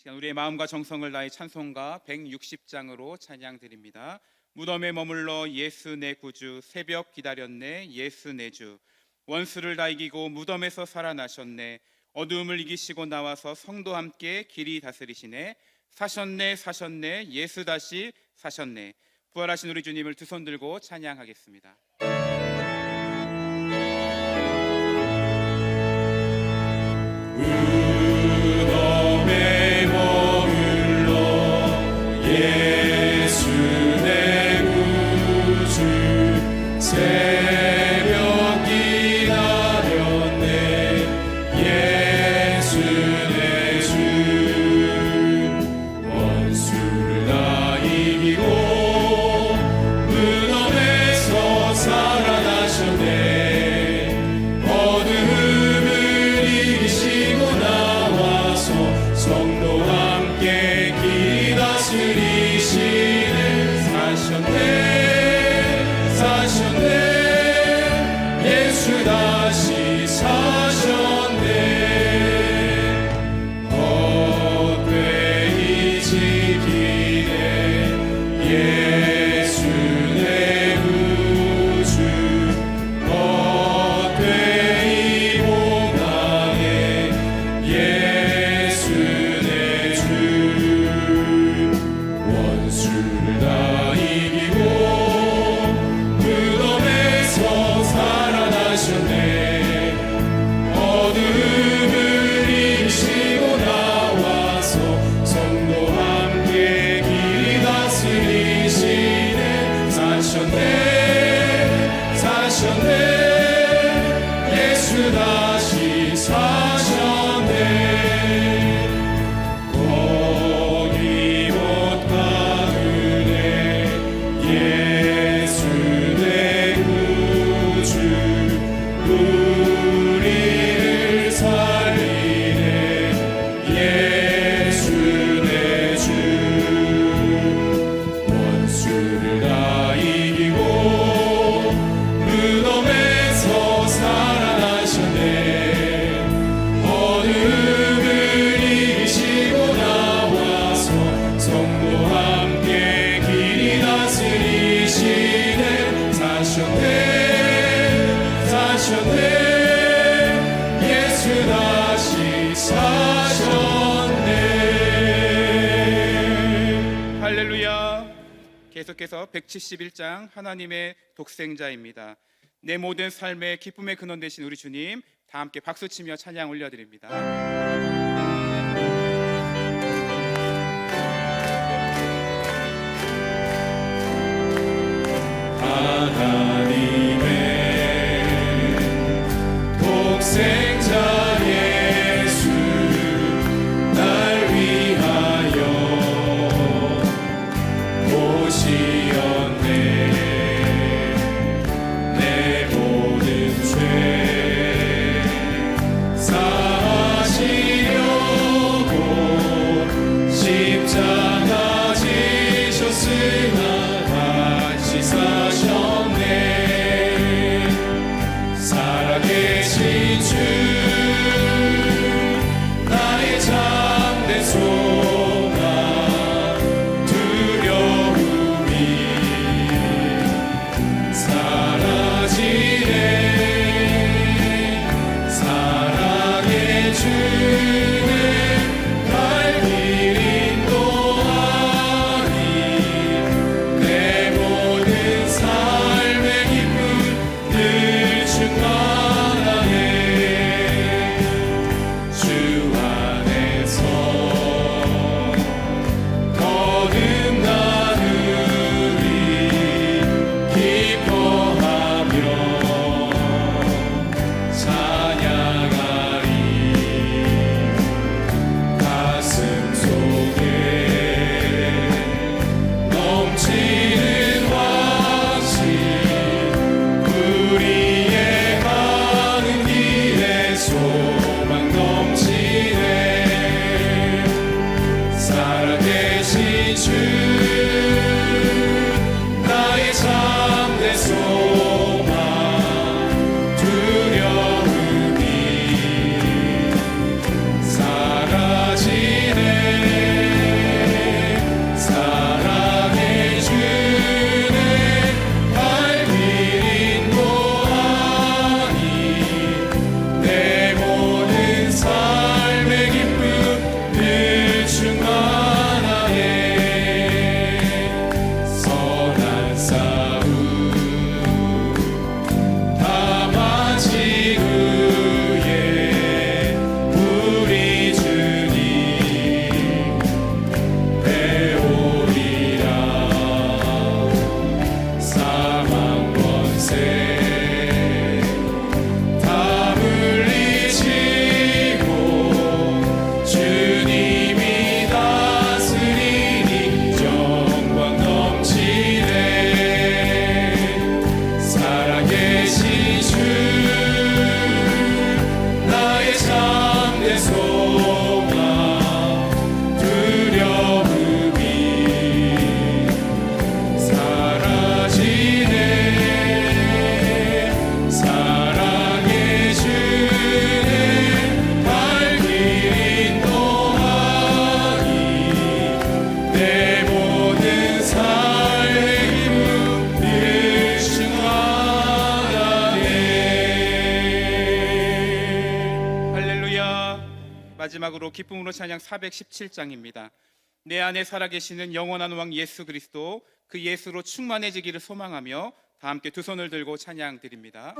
시간 우리의 마음과 정성을 다해 찬송가 160장으로 찬양 드립니다. 무덤에 머물러 예수 내 구주 새벽 기다렸네 예수 내 주 원수를 다 이기고 무덤에서 살아나셨네 어두움을 이기시고 나와서 성도 함께 길이 다스리시네 사셨네 사셨네 예수 다시 사셨네 부활하신 우리 주님을 두 손 들고 찬양하겠습니다. 무 예수 다시 사 계속해서 171장 하나님의 독생자입니다. 내 모든 삶의 기쁨의 근원 되신 우리 주님 다 함께 박수치며 찬양 올려드립니다. 하나님의 살아계신 주 마지막으로 기쁨으로 찬양 417장입니다. 내 안에 살아계시는 영원한 왕 예수 그리스도 그 예수로 충만해지기를 소망하며 다 함께 두 손을 들고 찬양 드립니다.